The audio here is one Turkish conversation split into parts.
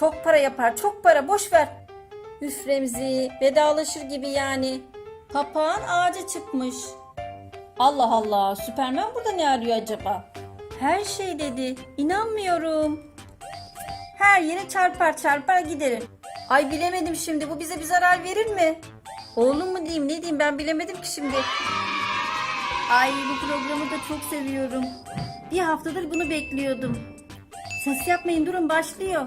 Çok para yapar, çok para. Boş ver. Üf Remzi, vedalaşır gibi yani. Papağan ağaca çıkmış. Allah Allah, Süpermen burada ne arıyor acaba? Her şey dedi. İnanmıyorum. Her yere çarpar çarpar giderim. Ay bilemedim şimdi. Bu bize bir zarar verir mi? Oğlum mu diyeyim ne diyeyim ben bilemedim ki şimdi. Ay bu programı da çok seviyorum. Bir haftadır bunu bekliyordum. Ses yapmayın durun başlıyor.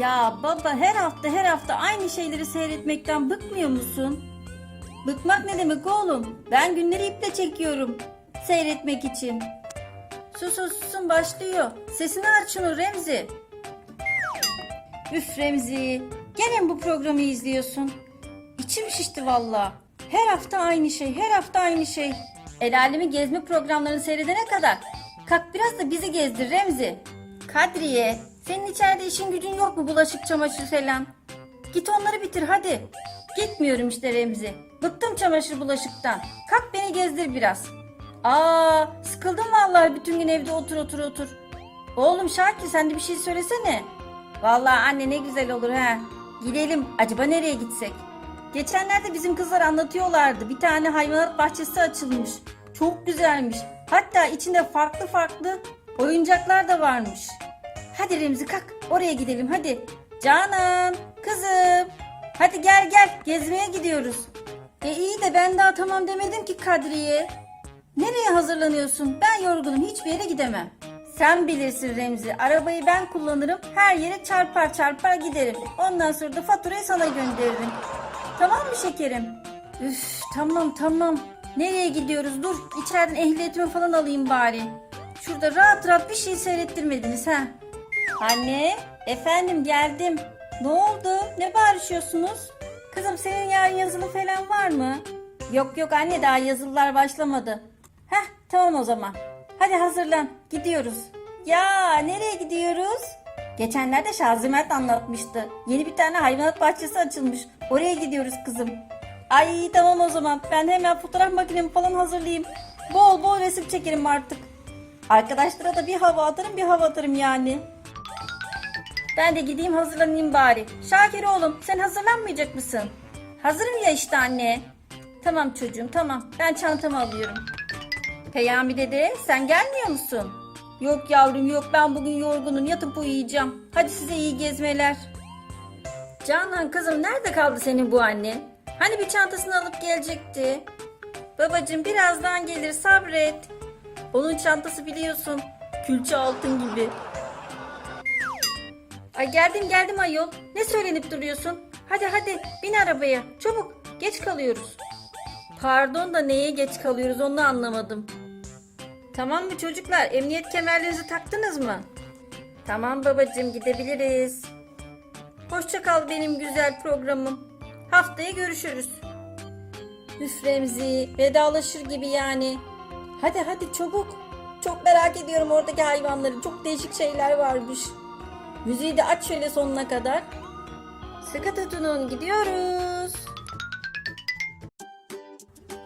Ya baba her hafta her hafta aynı şeyleri seyretmekten bıkmıyor musun? Bıkmak ne demek oğlum? Ben günleri iple çekiyorum. Seyretmek için. Susun susun başlıyor. Sesini aç şunu Remzi. Üf Remzi. Gene mi bu programı izliyorsun? İçim şişti valla. Her hafta aynı şey, her hafta aynı şey. El alemi gezme programlarını seyredene kadar. Kalk biraz da bizi gezdir Remzi. Kadriye, senin içeride işin gücün yok mu bulaşık çamaşır falan? Git onları bitir hadi. Gitmiyorum işte Remzi. Bıktım çamaşır bulaşıktan. Kalk beni gezdir biraz. Aa, sıkıldım vallahi bütün gün evde otur otur otur. Oğlum Şakir sen de bir şey söylesene. Vallahi anne ne güzel olur ha. Gidelim. Acaba nereye gitsek? Geçenlerde bizim kızlar anlatıyorlardı. Bir tane hayvanat bahçesi açılmış. Çok güzelmiş. Hatta içinde farklı farklı oyuncaklar da varmış. Hadi Remzi kalk oraya gidelim hadi. Canan kızım hadi gel gel gezmeye gidiyoruz. E iyi de ben daha tamam demedim ki Kadriye. Nereye hazırlanıyorsun? Ben yorgunum hiçbir yere gidemem. Sen bilirsin Remzi. Arabayı ben kullanırım. Her yere çarpar çarpar giderim. Ondan sonra da faturayı sana gönderirim. Tamam mı şekerim? Üf tamam tamam. Nereye gidiyoruz? Dur içeriden ehliyetimi falan alayım bari. Şurada rahat rahat bir şey seyrettirmediniz ha. Anne, efendim geldim. Ne oldu? Ne bağırışıyorsunuz? Kızım senin yarın yazılı falan var mı? Yok yok anne daha yazılılar başlamadı. Heh tamam o zaman. Hadi hazırlan gidiyoruz. Ya nereye gidiyoruz? Geçenlerde Şaziment anlatmıştı. Yeni bir tane hayvanat bahçesi açılmış. Oraya gidiyoruz kızım. Ay tamam o zaman. Ben hemen fotoğraf makinemi falan hazırlayayım. Bol bol resim çekerim artık. Arkadaşlara da bir hava atarım bir hava atarım yani. Ben de gideyim hazırlanayım bari. Şakir oğlum sen hazırlanmayacak mısın? Hazırım ya işte anne. Tamam çocuğum tamam. Ben çantamı alıyorum. Peyami dede sen gelmiyor musun? Yok yavrum yok ben bugün yorgunum yatıp uyuyacağım. Hadi size iyi gezmeler. Canan kızım nerede kaldı senin bu annen? Hani bir çantasını alıp gelecekti. Babacığım birazdan gelir sabret. Onun çantası biliyorsun külçe altın gibi. Ay geldim geldim ayol. Ne söylenip duruyorsun? Hadi hadi bin arabaya. Çabuk geç kalıyoruz. Pardon da neye geç kalıyoruz onu anlamadım. Tamam mı çocuklar? Emniyet kemerlerinizi taktınız mı? Tamam babacığım gidebiliriz. Hoşça kal benim güzel programım. Haftaya görüşürüz. Üf Remzi vedalaşır gibi yani. Hadi hadi çabuk. Çok merak ediyorum oradaki hayvanları. Çok değişik şeyler varmış. Müziği de aç şöyle sonuna kadar. Sıkı tutunun gidiyoruz.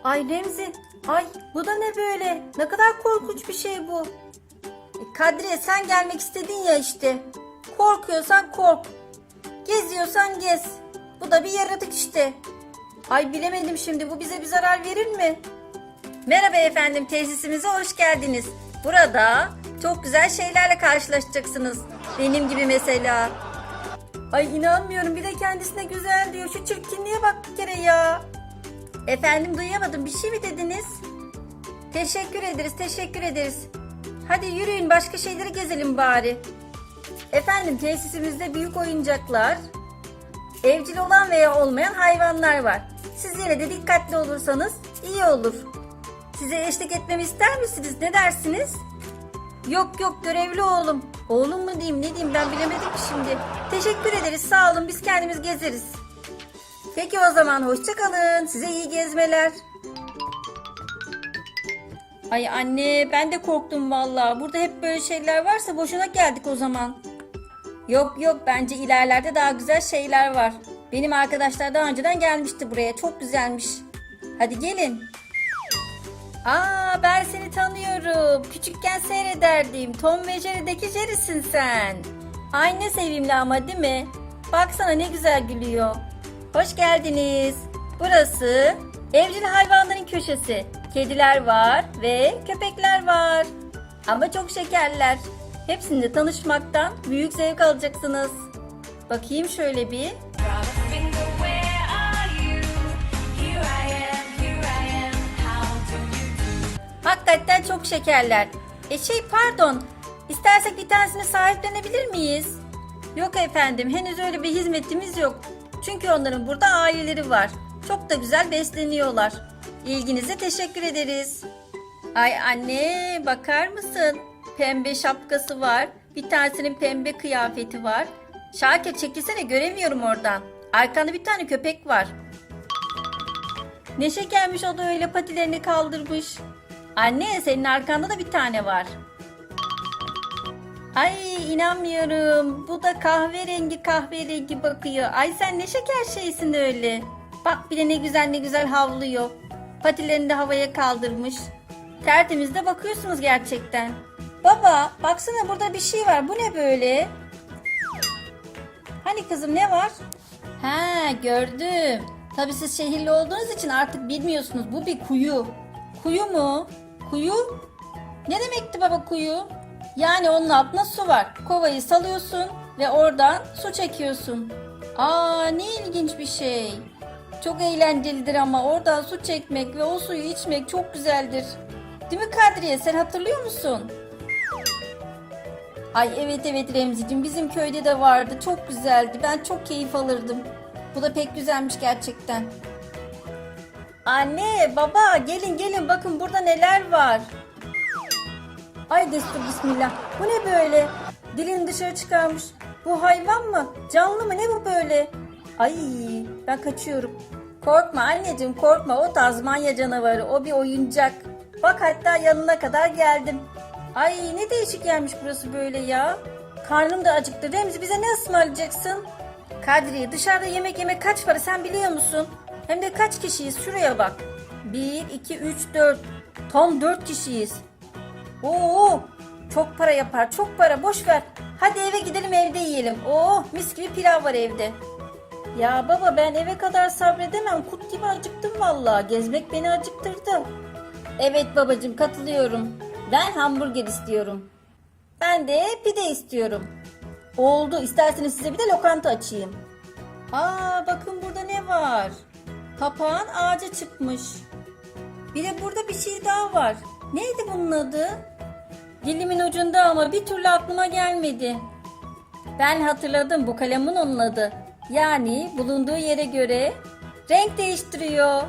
Ay Remzi, ay bu da ne böyle? Ne kadar korkunç bir şey bu. E, Kadriye sen gelmek istedin ya işte. Korkuyorsan kork. Geziyorsan gez. Bu da bir yaratık işte. Ay bilemedim şimdi bu bize bir zarar verir mi? Merhaba efendim tesisimize hoş geldiniz. Burada çok güzel şeylerle karşılaşacaksınız. Benim gibi mesela. Ay inanmıyorum bir de kendisine güzel diyor. Şu çirkinliğe bak bir kere ya. Efendim duyamadım bir şey mi dediniz? Teşekkür ederiz teşekkür ederiz. Hadi yürüyün başka şeyleri gezelim bari. Efendim tesisimizde büyük oyuncaklar, evcil olan veya olmayan hayvanlar var. Siz yine de dikkatli olursanız iyi olur. Size eşlik etmemi ister misiniz? Ne dersiniz? Yok yok görevli oğlum. Oğlum mu diyeyim ne diyeyim ben bilemedim ki şimdi. Teşekkür ederiz sağ olun biz kendimiz gezeriz. Peki o zaman hoşça kalın. Size iyi gezmeler. Ay anne ben de korktum vallahi. Burada hep böyle şeyler varsa boşuna geldik o zaman. Yok yok bence ilerlerde daha güzel şeyler var. Benim arkadaşlar daha önceden gelmişti buraya. Çok güzelmiş. Hadi gelin. Aa ben seni tanıyorum. Küçükken seyrederdim. Tom ve Jerry'deki Jerry'sin sen. Ay ne sevimli ama değil mi? Baksana ne güzel gülüyor. Hoş geldiniz. Burası evcil hayvanların köşesi. Kediler var ve köpekler var. Ama çok şekerler. Hepsinde tanışmaktan büyük zevk alacaksınız. Bakayım şöyle bir. Çok şekerler. E şey pardon. İstersek bir tanesini sahiplenebilir miyiz? Yok efendim henüz öyle bir hizmetimiz yok. Çünkü onların burada aileleri var. Çok da güzel besleniyorlar. İlginize teşekkür ederiz. Ay anne bakar mısın? Pembe şapkası var. Bir tanesinin pembe kıyafeti var. Şakir çekilsene göremiyorum oradan. Arkanda bir tane köpek var. Ne şekermiş o da öyle patilerini kaldırmış. Anne senin arkanda da bir tane var. Ay inanmıyorum. Bu da kahverengi kahverengi bakıyor. Ay sen ne şeker şeysin öyle. Bak bir de ne güzel ne güzel havlıyor. Patilerini de havaya kaldırmış. Tertemiz de bakıyorsunuz gerçekten. Baba baksana burada bir şey var. Bu ne böyle? Hani kızım ne var? Ha gördüm. Tabii siz şehirli olduğunuz için artık bilmiyorsunuz. Bu bir kuyu. Kuyu mu? Kuyu? Ne demekti baba kuyu? Yani onun altında su var. Kovayı salıyorsun ve oradan su çekiyorsun. Aa ne ilginç bir şey. Çok eğlencelidir ama oradan su çekmek ve o suyu içmek çok güzeldir. Değil mi Kadriye sen hatırlıyor musun? Ay evet evet Remzi'cim bizim köyde de vardı. Çok güzeldi. Ben çok keyif alırdım. Bu da pek güzelmiş gerçekten. Anne, baba gelin gelin bakın burada neler var. Ay destur bismillah. Bu ne böyle? Dilini dışarı çıkarmış. Bu hayvan mı? Canlı mı? Ne bu böyle? Ay ben kaçıyorum. Korkma anneciğim korkma. O Tazmanya canavarı. O bir oyuncak. Bak hatta yanına kadar geldim. Ay ne değişik yermiş burası böyle ya. Karnım da acıktı. Remzi bize ne ısmarlayacaksın? Kadriye dışarıda yemek yemek kaç para sen biliyor musun? Hem de kaç kişiyiz şuraya bak. 1, 2, 3, 4. Tam 4 kişiyiz. Oo, çok para yapar, çok para. Boş ver. Hadi eve gidelim evde yiyelim. Oo, mis gibi pilav var evde. Ya baba ben eve kadar sabredemem. Kurt gibi acıktım vallahi. Gezmek beni acıktırdı. Evet babacığım katılıyorum. Ben hamburger istiyorum. Ben de pide istiyorum. Oldu. İsterseniz size bir de lokanta açayım. Aa bakın burada ne var? Papağan ağaca çıkmış. Bir de burada bir şey daha var. Neydi bunun adı? Dilimin ucunda ama bir türlü aklıma gelmedi. Ben hatırladım bu kalemin onun adı. Yani bulunduğu yere göre renk değiştiriyor.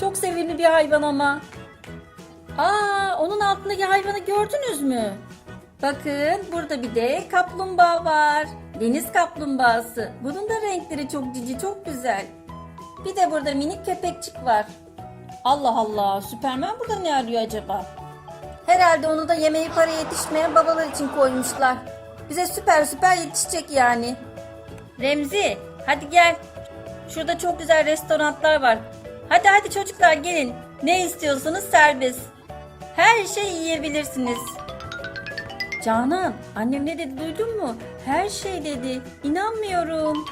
Çok sevimli bir hayvan ama. Aa, onun altındaki hayvanı gördünüz mü? Bakın burada bir de kaplumbağa var. Deniz kaplumbağası. Bunun da renkleri çok cici, çok güzel. Bir de burada minik köpekçik var. Allah Allah, Süpermen burada ne arıyor acaba? Herhalde onu da yemeği para yetişmeyen babalar için koymuşlar. Bize süper süper yetişecek yani. Remzi, hadi gel. Şurada çok güzel restoranlar var. Hadi hadi çocuklar gelin. Ne istiyorsanız serbest. Her şey yiyebilirsiniz. Canan, annem ne dedi duydun mu? Her şey dedi. İnanmıyorum.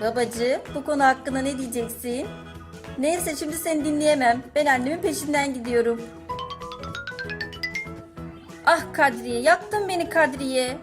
Babacığım, bu konu hakkında ne diyeceksin? Neyse şimdi seni dinleyemem. Ben annemin peşinden gidiyorum. Ah Kadriye, yaktın beni Kadriye.